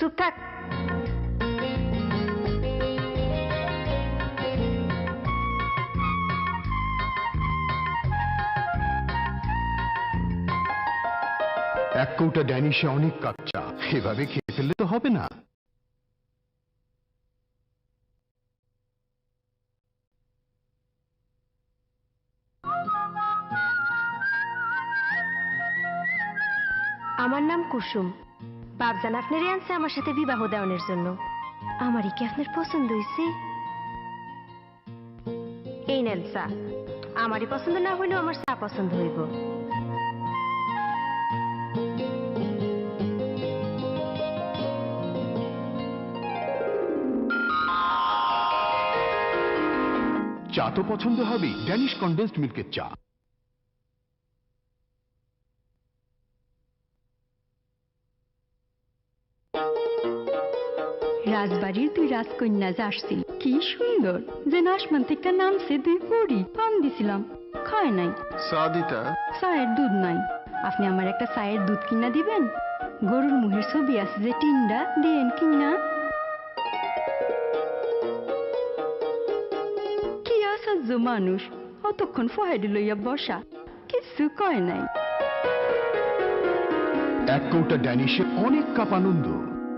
চুপ থাক। এক কৌটা ড্যানিশে অনেক কাপ চা। এভাবে খেয়ে ফেললে তো হবে না। আমার নাম কুসুম। বাবজান আপনারই আনছে আমার সাথে বিবাহ দেওয়ানোর জন্য। আমারই কি আপনার পছন্দ হয়েছে এই নেন, চা। আমারই পছন্দ না হইলেও আমার চা পছন্দ হইব। চা তো পছন্দ হবে ড্যানিশ কন্ডেন্সড মিল্কের চা। রাজবাড়ির দুই রাজকন্যা যে কি সুন্দর। যে আসমান থেকে নামছে দুই পরি পান দিছিলাম। খায় নাই। সাদিতা চায়ের দুধ নাই। আপনি আমার একটা চায়ের দুধ কিনা দিবেন? গরুর মুহের ছবি আছে যে টিন্ডা। দিয়েন কিনা। কি আশ্চর্য মানুষ। অতক্ষণ ফহেড লইয়া বসা। কিছু কয় নাই। এক কৌটা ড্যানিশে অনেক কাপ আনন্দ